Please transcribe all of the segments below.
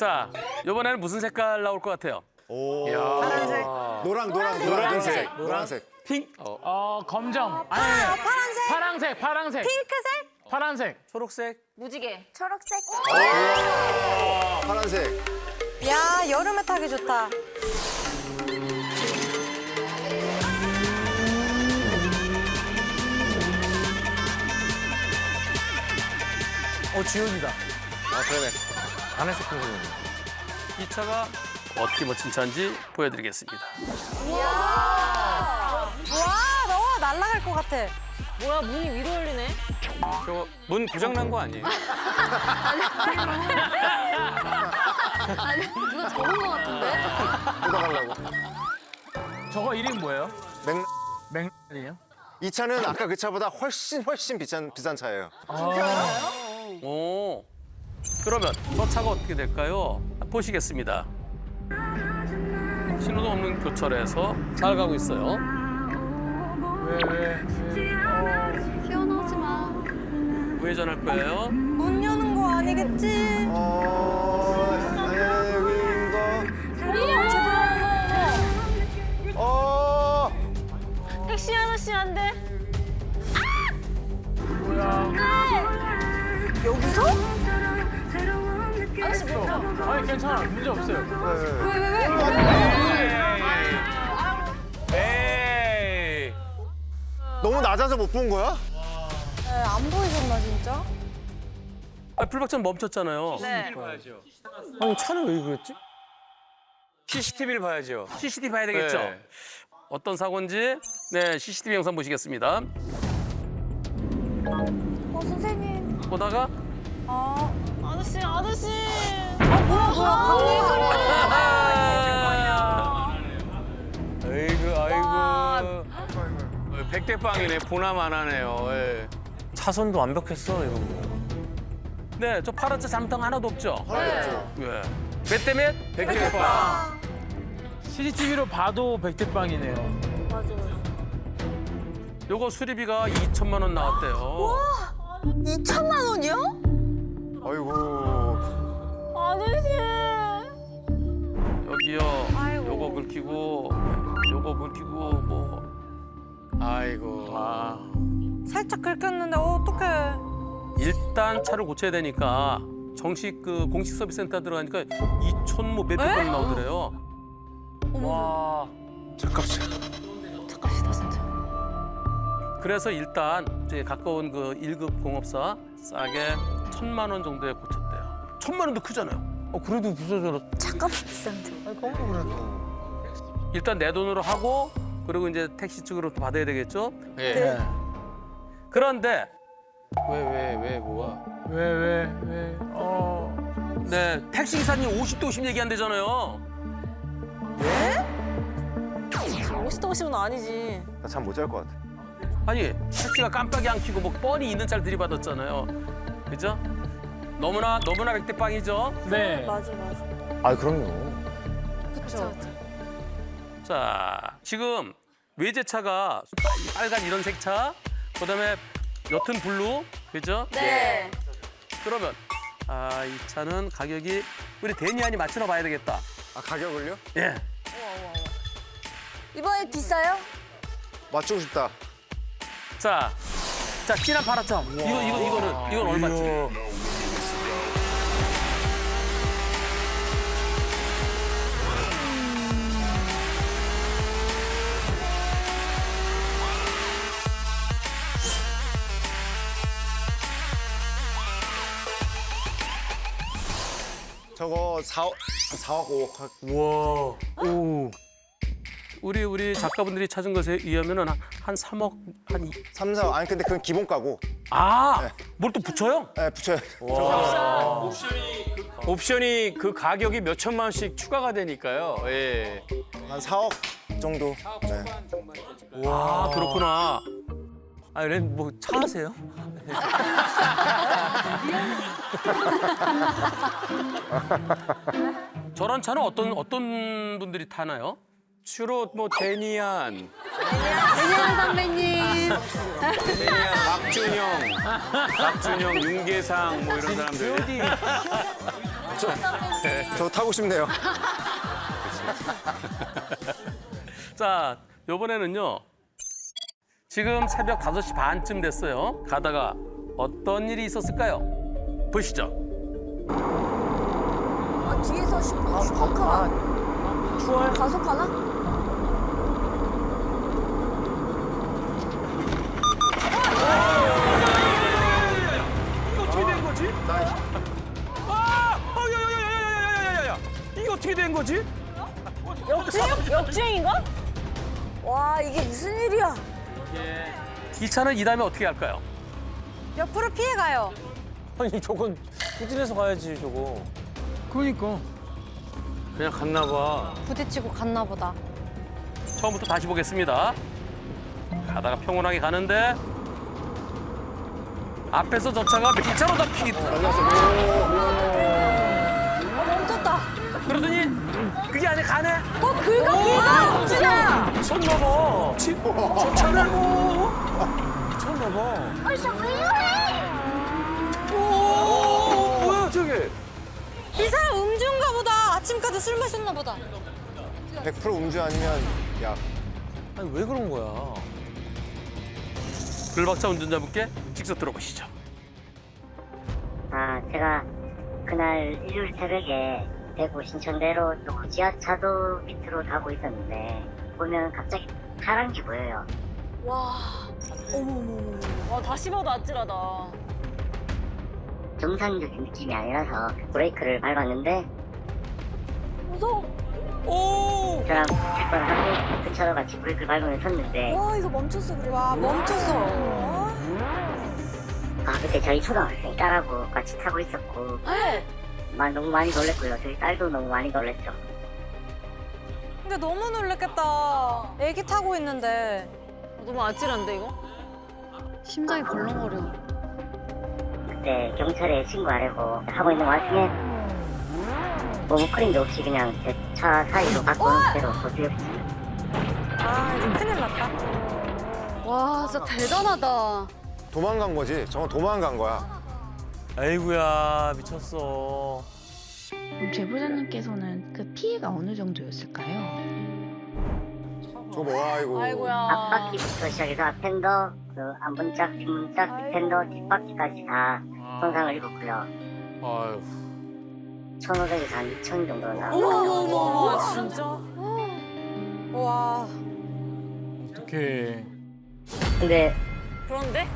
자, 이번에는 무슨 색깔 나올 것 같아요? 오. 파란색. 노랑 노랑 노란색 노란색. 핑? 어. 어 검정. 아니, 아, 아니, 파란색. 파랑색, 파랑색, 핑크색. 파란색. 초록색? 무지개. 초록색. 파란색. 야 여름에 타기 좋다. 어 지훈이다. 아 그러네. 하늘색 핑크. 이 차가 어떻게 멋진 차인지 보여드리겠습니다. 와 너무 날아갈 것 같아. 뭐야 문이 위로 열리네. 저거 문 고장 난 거 아니에요? 누가 적은 거 같은데? 뜯어가려고. 저거 이름 뭐예요? 맥. 맥이에요? 이 차는 아까 그 차보다 훨씬 훨씬 비싼 비싼 차예요. 오. 그러면 저 차가 어떻게 될까요? 보시겠습니다. 신호등 없는 교차로에서 잘 가고 있어요. 튀어나오지 마. 우회전할 거예요. 문 여는 거 아니겠지? 어. 택시 아저씨 안 돼. 여기서? 타. 아니 괜찮아. 문제 없어요. 에이. 너무 낮아서 못 본 거야? 네, 안 보이셨나 진짜? 아, 불박전 멈췄잖아요. 네. 아니 차는 왜 그랬지? CCTV를 봐야죠. CCTV 봐야 되겠죠? 네. 어떤 사고인지 네 CCTV 영상 보시겠습니다. 어 선생님. 보다가 아, 아저씨 아저씨. 아 뭐야 뭐야 아이고 아이고. 어, 백대빵이네 보남 안 하네요. 예. 차선도 완벽했어 이거. 네, 저 파란 차거 하나도 없죠? 하나도 없죠. 예. 몇 대 몇? 백대빵. CCTV로 봐도 백대빵이네요. 요거 수리비가 2천만 원 나왔대요. 2천만 원이요? 아이고. 아저씨. 여기요. 아이고. 요거 긁히고 요거 긁히고 뭐 아이고. 아. 살짝 긁혔는데 어, 어떡해. 일단 차를 고쳐야 되니까 정식 그 공식 서비스 센터 들어가니까 2천 뭐 몇백 원 나오더래요. 와. 잠깐만. 착각시다 진짜. 그래서 일단 이제 가까운 그 1급 공업사 싸게 천만 원 정도에 고쳤대요. 천만 원도 크잖아요. 어 그래도 부서져라. 잠깐만 비싼데. 일단 내 돈으로 하고 그리고 이제 택시 측으로 또 받아야 되겠죠. 예. 그런데 왜왜 왜 뭐가? 왜 왜 왜? 어. 네 택시 기사님 50도 50 얘기한대잖아요. 50도 50은 아니지. 나 잠 못 잘 것 같아. 아니 택시가 깜빡이 안 켜고 뭐 뻔히 있는 차를 들이받았잖아요. 그죠? 너무나 너무나 백대빵이죠. 네. 맞아 맞아. 아 그럼요. 그렇죠. 자, 지금 외제차가 빨간 이런 색차, 그다음에 옅은 블루, 그죠? 네. 네. 그러면 아, 이 차는 가격이 우리 데니안이 맞춰 봐야 되겠다. 아 가격을요? 예. 이번에 비싸요? 맞추고 싶다. 자, 자 진한 파랗죠? 이거 이거 이거는 이건 얼마지? 4억, 4억 5억 할 우와. 오. 우리 우리 작가분들이 찾은 것에 의하면은 한- 3억 한 3, 4억. 아니 근데 그건 기본가고. 아, 네. 뭘또 붙여요? 네, 붙여요. 옵션이 그 가격이 몇 천만 원씩 추가가 되니까요. 예. 한 4억 정도. 네. 아, 그렇구나. 아 렌 뭐 차 하세요? 저런 차는 어떤 어떤 분들이 타나요? 주로 뭐 데니안, 대니한 선배님. 데니안, 박준영, 박준영, 윤계상 뭐 이런 사람들. 저 타고 싶네요. 자, 요번에는요. 지금 새벽 5시 반쯤 됐어요. 가다가 어떤 일이 있었을까요? 보시죠. 아, 뒤에서 슈퍼, 슈퍼카가 추월? 가속하나? 이거 어떻게 된 거지? 아! 어, 야, 야, 야, 야, 야, 야, 야, 야, 야. 이게 어떻게 된 거지? 역주행? 역주행인가? 와, 이게 무슨 일이야? 이 차는 이 다음에 어떻게 할까요? 옆으로 피해 가요. 아니, 저건 후진해서 가야지, 저거. 그러니까. 그냥 갔나 봐. 부딪히고 갔나 보다. 처음부터 다시 보겠습니다. 가다가 평온하게 가는데 앞에서 저 차가 밑차로 다 피기. 멈췄다. 그러더니 아니 가네. 어, 긁어 피해가. 멈추자. 미쳤나 봐. 저 차를 미쳤나 봐. 오, 뭐야, 저게? 이 사람 음주인가 보다. 아침까지 술 마셨나 보다. 100% 음주 아니면 약. 아니, 왜 그런 거야? 불박차 운전자분께 직접 들어보시죠. 아, 제가 그날 일요일 새벽에 대구 신천대로 또 지하차도 밑으로 가고 있었는데 보면 갑자기 파란 게 보여요. 와. 어머머머. 와, 다시 봐도 아찔하다. 정상적인 느낌이 아니라서 브레이크를 밟았는데 무서워. 오! 저랑 직관 하고 그 차도 같이 브레이크를 밟으면 섰는데 와, 이거 멈췄어, 그래. 와, 멈췄어. 어? 아 그때 저희 초등학생이 딸하고 같이 타고 있었고 막 너무 많이 놀랬고요. 저희 딸도 너무 많이 놀랬죠. 근데 너무 놀랬겠다. 애기 타고 있는데. 너무 아찔한데, 이거? 심장이 벌렁거려. 그때 경찰에 신고하려고 하고 있는 와중에 머뭇거림도 없이 그냥 제 차 사이로 바꾸는 대로 도주했어요. 아, 이제 큰일 났다. 와, 진짜 대단하다. 도망간 거지. 저건 도망간 거야. 아이고야, 미쳤어. 그럼 제보자님께서는 그 피해가 어느 정도였을까요? 저거 뭐야 이거. 아이고야. 앞바퀴부터 시작해서 앞텐더, 그 앞문짝, 뒷문짝, 뒷텐더, 뒷바퀴까지 다 손상을 입었고요. 아유. 1,500에서 한 2,000 정도 나왔어요. 어머머머, 진짜? 와. 어떡해. 근데 그런데?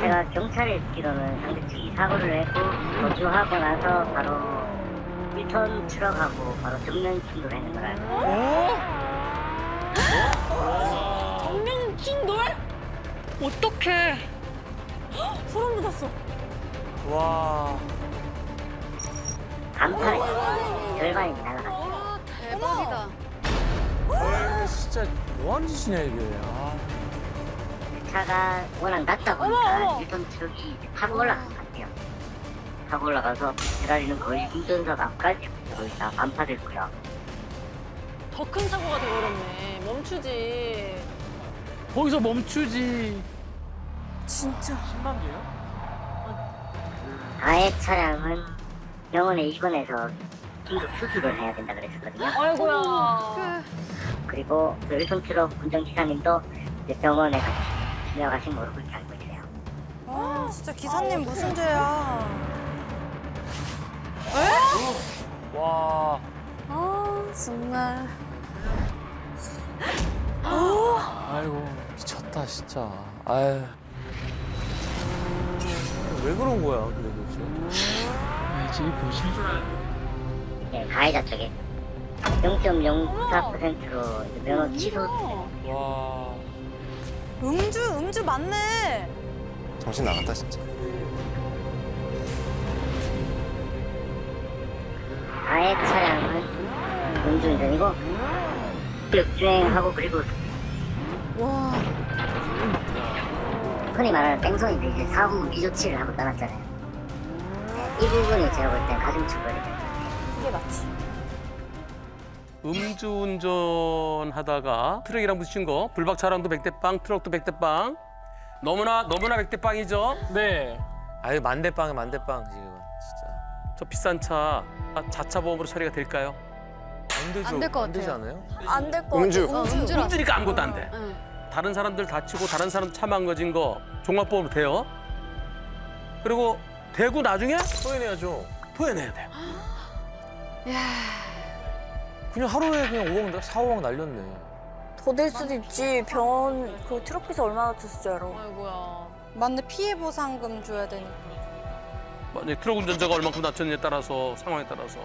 제가 경찰에 듣기로는 상대 측이 사고를 했고 도주하고 나서 바로 1톤 트럭하고 바로 정면 충돌을 했는 걸 알고 정면 충돌? 어떡해. 헉, 소름 돋았어. 와. 간판이 절반이 날아갔어요. 와, 대박이다. 아, 진짜 뭐 하는 짓이냐, 이게. 아. 차가 워낙 낮다 보니까. 1톤 트럭이 타고 올라간 것 같아요. 타고 올라가서 페라리는 거의 운전석 앞까지 거의 다 반파됐고요. 더 큰 사고가 돼버렸네. 멈추지. 거기서 멈추지. 진짜. 아예 차량은 병원에 입원해서 긴급 수술을 해야 된다 그랬었거든요. 아이고야. 그리고 그 1톤 트럭 운전기사님도 이제 병원에 같이 걸로 그렇게 알고 있어요. 아, 진짜 기사님 무슨 죄야. 와. 아, 정말. 아이고, 미쳤다, 진짜. 아유. 왜 그런 거야, 근데 도대체? 알지, 보시. 예, 가해자 쪽에 0.04%로 면허 취소 와. 음주, 음주 맞네. 정신 나갔다 진짜. 아예 차량은 음주운전이고 역주행하고 그리고 와. 흔히 말하는 뺑소니인데 이제 사후 미조치를 하고 떠났잖아요. 네, 이 부분이 제가 볼 땐 가중처벌이에요. 이게 맞지. 음주운전 하다가 트럭이랑 부딪힌 거 불박 차량도 백대빵 트럭도 백대빵 너무나 너무나 백대빵이죠. 네. 아유, 만대빵이 만대빵, 지금. 진짜. 저 비싼 차 자차 보험으로 처리가 될까요? 안 되죠. 안될것안 되지 같아요. 않아요? 안 될것 음주. 같아. 어, 음주라. 음주니까 아무것도 안 돼. 응. 다른 사람들 다치고 다른 사람 차 망가진 거 종합보험으로 돼요. 그리고 대구 나중에 토해내야죠. 토해내야 돼요. 그냥 하루에 그냥 5억, 4, 5억 날렸네. 더 될 수도 있지. 병원 그 트럭비서 얼마나 알아. 아이고야. 맞네 피해 보상금 줘야 되니까. 만약에 트럭 운전자가 얼만큼 다쳤느냐에 따라서 상황에 따라서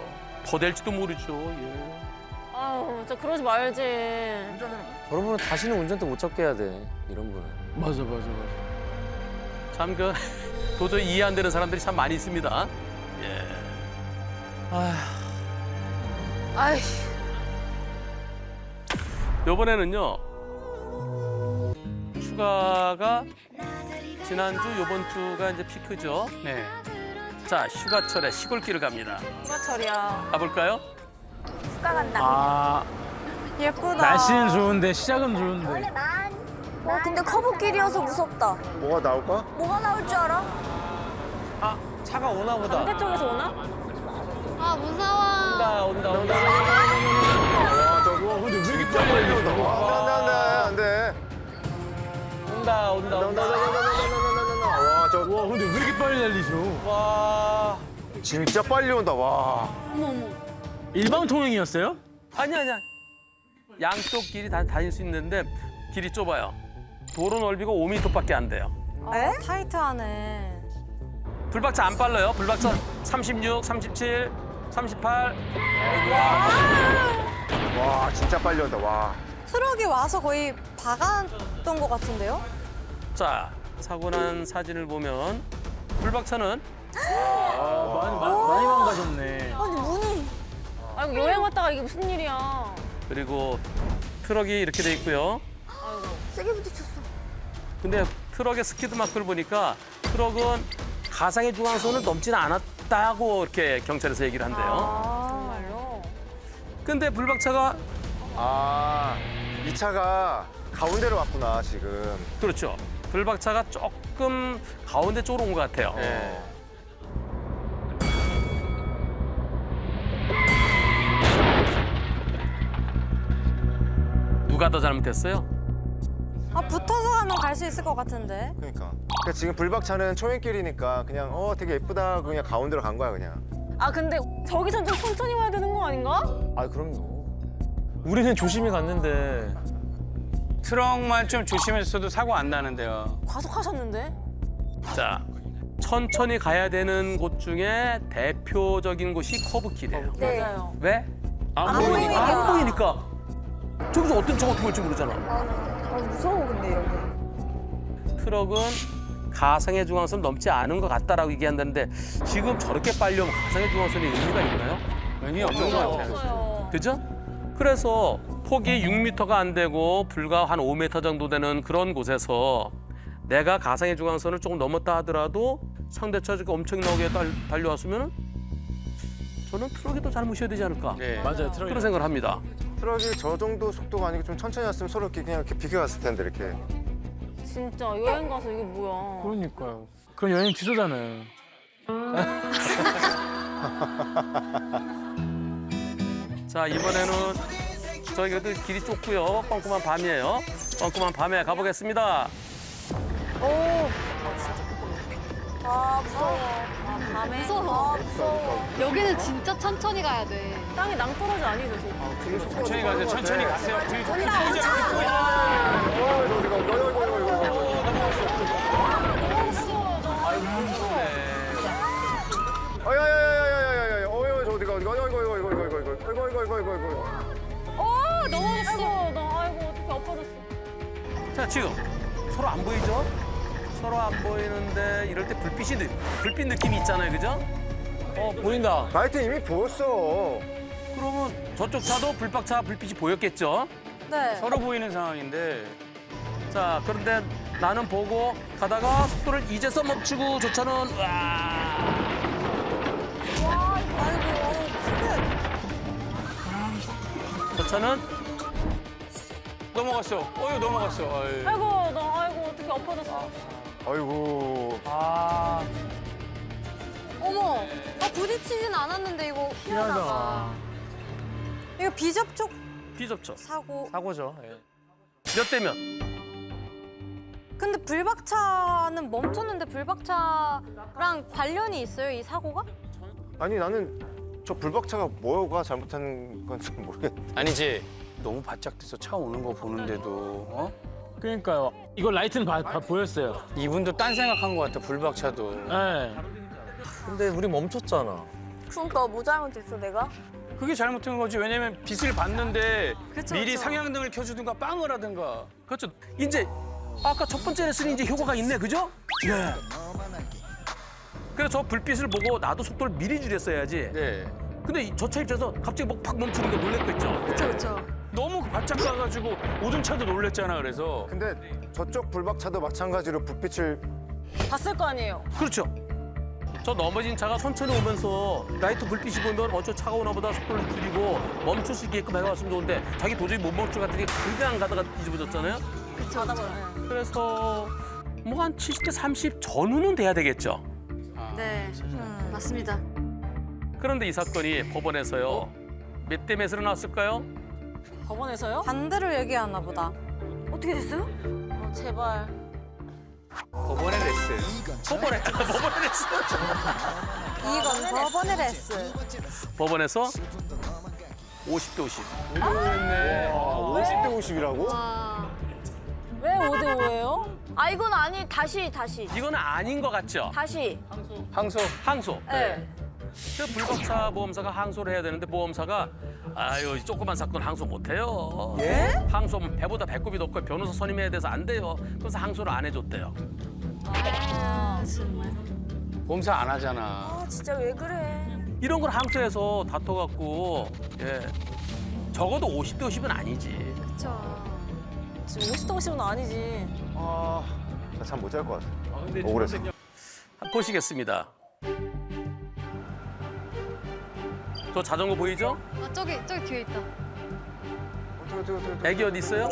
더 될지도 모르죠. 예. 아유, 진짜 그러지 말지. 저런 분은 다시는 운전대 못 잡게 해야 돼. 이런 분은. 맞아 맞아 맞아. 참 그 도저히 이해 안 되는 사람들이 참 많이 있습니다. 예. 아이, 이번에는요 휴가가 지난주 요번 주가 이제 피크죠. 네. 자 휴가철에 시골길을 갑니다. 휴가철이야. 가볼까요? 휴가 간다. 아 예쁘다. 날씨는 좋은데 시작은 좋은데. 어, 근데 커브길이어서 무섭다. 뭐가 나올까? 뭐가 나올 줄 알아? 아, 차가 오나 보다. 반대쪽에서 오나? 아 무서워. 온다, 온다, 온다. 와, 안 돼, 안 돼, 안 돼. 온다, 온다, 온다, 온다, 온다. 온다, 온다, 온다, 온다, 온다. 와, 저, 와 근데 왜 이렇게 빨리 달리죠? 와. 진짜 빨리 온다, 와. 일방 통행이었어요? 아니 아니야. 양쪽 길이 다 다닐 수 있는데 길이 좁아요. 도로 넓이가 5m밖에 안 돼요. 에? 타이트하네. 불박차 안 빨라요. 불박차 36, 37, 38. 와, 진짜 빨리 온다, 와. 트럭이 와서 거의 박았던 것 같은데요? 자 사고 난 사진을 보면 불박차는 아 많이 마- 많이 망가졌네. 아니, 문이. 아이고, 여행 왔다가 이게 무슨 일이야. 그리고 트럭이 이렇게 돼 있고요. 세게 부딪혔어. 근데 트럭의 스키드 마크를 보니까 트럭은 가상의 중앙선을 넘지는 않았다고 이렇게 경찰에서 얘기를 한대요. 근데 불박차가 아, 이 차가 가운데로 왔구나, 지금. 그렇죠. 불박차가 조금 가운데 쪽으로 온 것 같아요. 네. 누가 더 잘못했어요? 아 붙어서 가면 갈 수 있을 것 같은데. 그러니까. 그러니까 지금 불박차는 초행길이니까 그냥 어 되게 예쁘다 그냥 가운데로 간 거야 그냥. 아, 근데 저기선 좀 천천히 와야 되는 거 아닌가? 아, 그럼요. 우리는 조심히 갔는데. 트럭만 좀 조심했어도 사고 안 나는데요. 과속하셨는데? 자, 천천히 가야 되는 곳 중에 대표적인 곳이 커브길이에요. 네. 맞아요. 왜? 안 보이니까. 안 보이니까. 저기서 어떤 차가 어떻게 올지 모르잖아. 아, 무서워, 근데 게. 트럭은 가상의 중앙선 넘지 않은 것 같다라고 얘기한다는데 지금 저렇게 빨리 오면 가상의 중앙선이 의미가 있나요? 의미 없는 것 같아요. 그죠? 그래서 폭이 6m가 안 되고 불과 한 5m 정도 되는 그런 곳에서 내가 가상의 중앙선을 조금 넘었다 하더라도 상대차가 엄청나게 달, 달려왔으면 저는 트럭이 더 잘못이어야 되지 않을까 네. 맞아요 트럭이. 그런 생각을 합니다. 트럭이 저 정도 속도가 아니고 좀 천천히 왔으면 서로 이렇게 그냥 이렇게 비켜갔을 텐데 이렇게. 진짜 여행 가서 이게 뭐야. 그러니까요. 그럼 여행 취소잖아요. 자 이번에는 저희가 그 길이 좁고요 뻥큼한 밤이에요. 뻥큼한 밤에 가보겠습니다. 아, 무서워. 아, 밤에? 아, 무서워. 여기는 진짜 천천히 가야 돼. 땅에 낭떠러지 아니죠, 저거? 천천히 가세요. 천천히 가세요. 들- 들- 온다, 들리지 온다. 않고. 어, 저 어디가? 어이구, 어이구, 지금 서로 안 보이죠? 서로 안 보이는데 이럴 때 불빛이 느- 불빛 느낌이 있잖아요, 그죠? 어, 보인다. 라이트 이미 보였어. 그러면 저쪽 차도 불박차 불빛이 보였겠죠? 네. 서로 보이는 상황인데 자 그런데 나는 보고 가다가 속도를 이제서 멈추고 저 차는 와 아이고 저 차는 넘어갔어. 어유 넘어갔어. 어이. 아이고, 나 아이고, 어떻게 엎어졌어. 아이고. 아. 어머, 아, 부딪히진 않았는데 이거 피하다가. 이거 비접촉 비접촉. 사고. 사고죠. 예. 몇 대면? 근데 불박차는 멈췄는데 불박차랑 관련이 있어요, 이 사고가? 아니 나는 저 불박차가 뭐가 잘못한 건지 모르겠. 아니지. 너무 바짝 돼서 차 오는 거 보는데도 어? 그러니까요. 이거 라이트는 봐, 봐- 보였어요. 이분도 딴 생각한 것 같아 불박차도. 예. 근데 우리 멈췄잖아. 그러니까 뭐 잘못했어 내가? 그게 잘못된 거지. 왜냐면 빛을 봤는데 그쵸, 미리 그쵸. 상향등을 켜주든가 빵을 하든가. 그렇죠. 이제 아까 첫 번째 레슨이 이제 효과가 있네, 그죠? 예. 그래서 저 불빛을 보고 나도 속도를 미리 줄였어야지. 네. 근데 이- 저차 입장에서 갑자기 뭐팍 멈추는 게 놀랬겠죠. 그쵸, 그쵸. 너무 바짝 가가지고 오던 차도 놀랬잖아. 그래서 근데 저쪽 불박차도 마찬가지로 불빛을 봤을 거 아니에요. 그렇죠. 저 넘어진 차가 천천히 오면서 라이트 불빛이 보면 어저 차가 오나 보다 속도를 줄이고 멈출 수 있게끔 해왔으면 좋은데 자기 도저히 못 멈출 것 같으니 그냥 가다가 뒤집어졌잖아요. 그쵸. 맞아요. 그래서 뭐 한 70대 30 전후는 돼야 되겠죠. 네, 맞습니다. 그런데 이 사건이 법원에서요. 몇 대 몇으로 나왔을까요? 법원에서요? 반대로 얘기하나 보다. 어떻게 됐어요? 어, 제발. 법원의 레슨. 법원에 법원에 이건 법원의 레슨. 법원에서 50대 50. 아, 50대 50이라고? 와. 왜 5대 5예요? 아 이건 아니 다시 다시 이건 아닌 것 같죠? 다시. 항소. 항소. 네. 그 불법차 보험사가 항소를 해야 되는데 보험사가 아유 조그만 사건 항소 못해요. 예? 항소면 배보다 배꼽이 높고 변호사 선임해야 돼서 안 돼요. 그래서 항소를 안 해줬대요. 아, 보험사 안 하잖아. 아 진짜 왜 그래? 이런 걸 항소해서 다퉈갖고 예 적어도 50대 50은 아니지. 그쵸. 지금 50대 50은 아니지. 아, 나잠못 잘 것 같아. 억울해서. 보시겠습니다. 저 자전거 보이죠? 아, 저기, 저기 뒤에 있다. 애기 어디 있어요?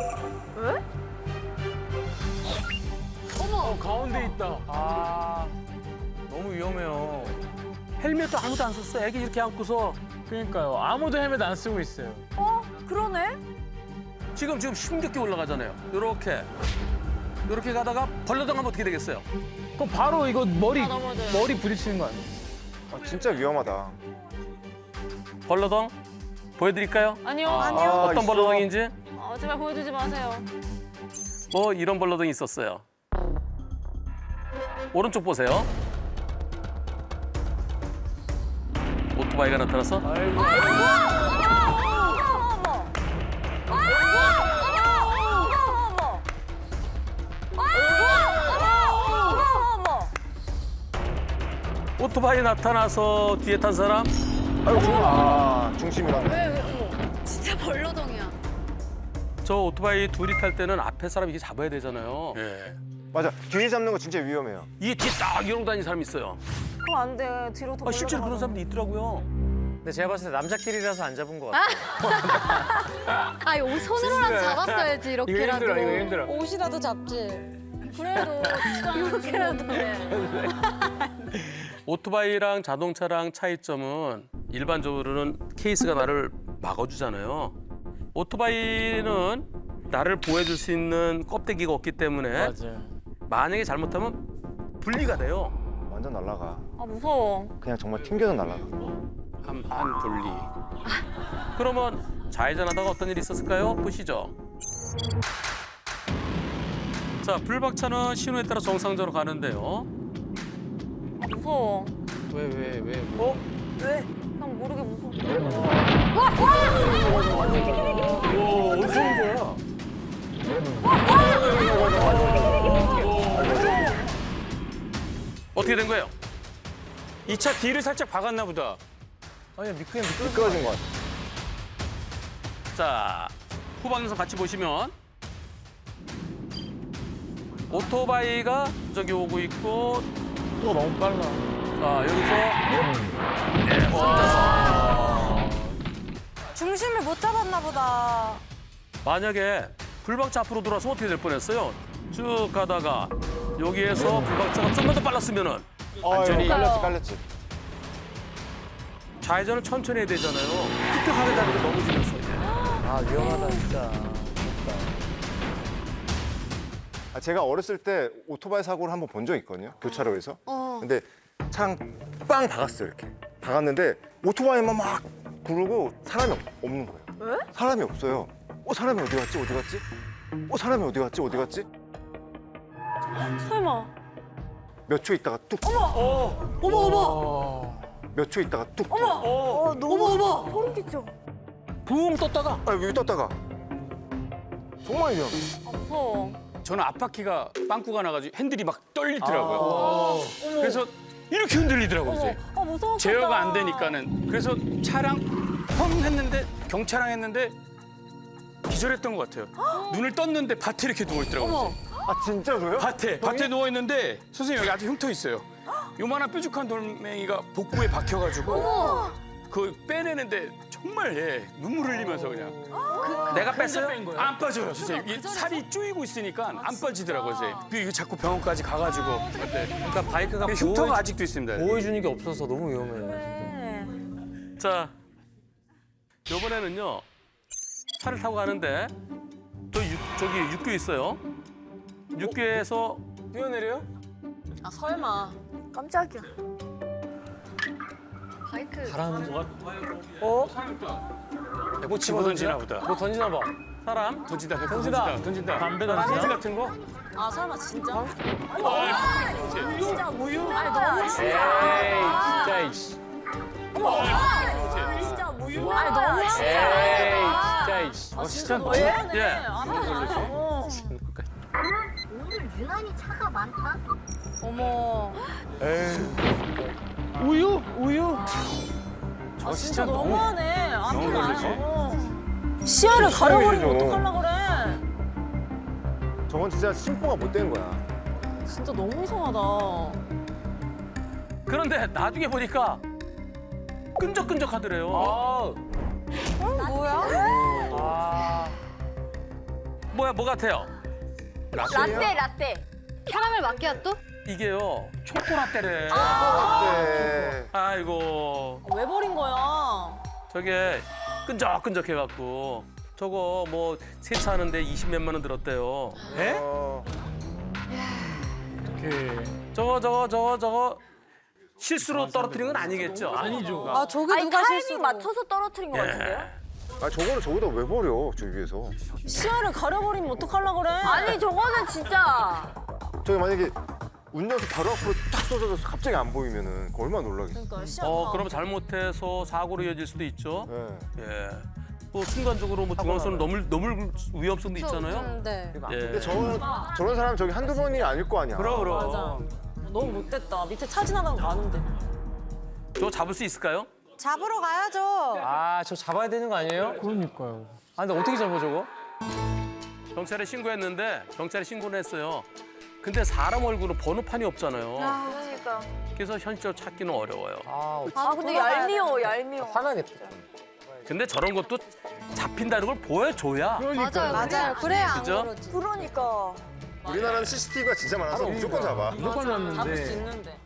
어머! 가운데 있다. 아. 너무 위험해요. 헬멧도 아무도 안 썼어. 애기 이렇게 안고서 그러니까요. 아무도 헬멧 안 쓰고 있어요. 어 그러네. 지금 지금 힘겹게 올라가잖아요. 요렇게 요렇게 가다가 벌러덩하면 어떻게 되겠어요? 그럼 바로 이거 머리 아, 넘어져요. 머리 부딪히는 거 아니에요? 아, 진짜 위험하다. 벌러덩 보여드릴까요? 아니요. 아, 어떤 있어? 벌러덩인지 어, 제발 보여주지 마세요. 뭐 이런 벌러덩이 있었어요. 오른쪽 보세요. 오토바이가 나타나서 어머. 오토바이 나타나서 뒤에 탄 사람 아이고, 중, 아, 중심이라네. 진짜 벌러덩이야. 저 오토바이 둘이 탈 때는 앞에 사람 이게 잡아야 되잖아요. 예. 맞아. 뒤에 잡는 거 진짜 위험해요. 이게 뒤에 딱 이러고 다니는 사람 이 있어요. 그럼 안 돼. 뒤로 더. 아, 실제로 그런. 사람도 있더라고요. 근데 제가 봤을 때 남자끼리라서 안 잡은 것 같아. 아, 이거 손으로라도 잡았어야지, 이거 이렇게라도. 힘들어, 이거 힘들어. 옷이라도 잡지. 그래도 이렇게라도. 오토바이랑 자동차랑 차이점은 일반적으로는 케이스가 나를 막아주잖아요. 오토바이는 나를 보호해줄 수 있는 껍데기가 없기 때문에 맞아요. 만약에 잘못하면 분리가 돼요. 완전 날라가. 아 무서워. 그냥 정말 튕겨서 날라가. 한, 한 분리. 그러면 좌회전하다가 어떤 일이 있었을까요? 보시죠. 자, 불박차는 신호에 따라 정상적으로 가는데요. 무서워. 왜, 왜, 왜? 어? 왜? 그냥 모르게 무서워. 오, 어디서 온 거야? 어떻게 된 거예요? 이 차 뒤를 살짝 박았나 보다. 아니 미끄럼 미끄럼. 미끄러진 것 같아. 자, 후방 영상 같이 보시면 오토바이가 저기 오고 있고 또 너무 빨라. 자, 여기서 네, 혼자서 중심을 못 잡았나 보다. 만약에 불박차 앞으로 돌아서 어떻게 될 뻔했어요? 쭉 가다가 여기에서 불박차가 좀만 더 빨랐으면은 완전히. 깔렸지, 깔렸지. 좌회전은 천천히 해야 되잖아요. 급격하게 다니고 넘어지면서. 아 위험하다 진짜. 아, 제가 어렸을 때 오토바이 사고를 한번 본 적이 있거든요. 교차로에서. 어. 근데 차랑 빵 박았어요, 이렇게. 박았는데 오토바이만 막 구르고 사람이 없- 없는 거예요. 사람이 없어요. 어, 사람이 어디 갔지? 어디 갔지? 어, 사람이 어디 갔지? 어디 갔지? 설마. 몇 초 있다가 뚝. 어머 어머. 몇초 있다가 뚝. 어, 너무 어머. 소름 끼쳐. 붕 떴다가 아, 여기 떴다가. 정말 위험해. 무서워. 저는 앞바퀴가 빵꾸가 나가지고 핸들이 막 떨리더라고요. 어. 그래서 이렇게 흔들리더라고요. 이제. 아 무서워. 제어가 안 되니까는 그래서 차랑 펑 했는데 경차랑 했는데 기절했던 것 같아요. 눈을 떴는데 밭에 이렇게 누워 있더라고요. 어머. 아, 진짜로요? 밭에 밭에 누워 있는데 선생님 여기 아주 흉터 있어요. 요만한 뾰족한 돌멩이가 복부에 박혀가지고 그 빼내는데 정말 예 눈물 흘리면서 그냥 내가 뺐어요? 안 빠져요 선생님. 이 살이 쪼이고 있으니까 안 빠지더라고요 선생님. 그 이거 자꾸 병원까지 가가지고 그때 그러니까 바이크가 흉터가 아직도 있습니다. 보호해주는 게 없어서 너무 위험해요. 네. 자, 이번에는요 차를 타고 가는데 저 육, 저기 육교 있어요. 육교에서 뛰어내려요? 아 설마. 깜짝이야. 바이크. 바람 어? 뭐 집어 던지나 보다. 뭐 던지나 봐. 사람 던진다, 던진다, 던진다. 던진다, 던진다. 담배 던지 던지나? 같은 거? 아 설마 진짜? 진짜 무유. 아니 너무 에이 진짜 이씨. 진짜 무유. 아니 너무 에이 진짜 이씨. 아 어, 진짜 진짜 너무하네. 예. 안 걸리죠? 오늘 유난히 차가 많다. 어머. 우유 우유. 아 진짜 너무하네. 너무 걸리지? 안 시야를 가려버리면. 어떡하려고 그래. 저건 진짜 심보가 못된 거야. 진짜 너무 이상하다. 그런데 나중에 보니까 끈적끈적하더래요. 아. 뭐야? 아. 뭐야 뭐 같아요? 라떼 라떼. 캐러멜 마키아또? 이게요 초코라떼래. 네. 아이고 왜 버린 거야? 저게 끈적끈적해갖고 저거 뭐 세차하는데 20 몇만 원 들었대요. 에? 어, 이렇게. 저거 저거 저거 저거 실수로 떨어뜨린 건 아니겠죠? 아니죠. 아 저게 아니 누가 타이밍 실수로? 맞춰서 떨어뜨린 것 같은데요? 아, 저거를 저기다 왜 버려, 저 위에서. 시야를 가려버리면 어떡하려고 그래? 아니 저거는 진짜. 저기 만약에 운전수 바로 앞으로 딱 쏟아져서 갑자기 안 보이면은 그거 얼마나 놀라겠어. 그러니까. 어 그럼 잘못해서 사고로 이어질 수도 있죠. 예. 예. 또 순간적으로 뭐 중앙선을 넘을 넘을 위험성도 있잖아요. 네. 예. 근데 저런, 저런 사람 저기 한두 번이 아닐 거 아니야. 그럼 그럼. 맞아. 너무 못됐다. 밑에 차 지나가는 거 아는데. 저거 잡을 수 있을까요? 잡으러 가야죠. 아 저 잡아야 되는 거 아니에요? 그러니까요. 아 근데 어떻게 잡아 저거? 경찰에 신고했는데 경찰에 신고는 했어요. 근데 사람 얼굴은 번호판이 없잖아요. 그러니까. 그래서 현실적으로 찾기는 어려워요. 아 아 근데 얄미워 얄미워. 화나겠다. 근데 저런 것도 잡힌다는 걸 보여줘야 맞아요. 맞아요. 그래야 안 그죠? 그러지. 그러니까. 우리나라는 CCTV가 진짜 많아서 무조건 잡아. 무조건 잡을 수. 있는데.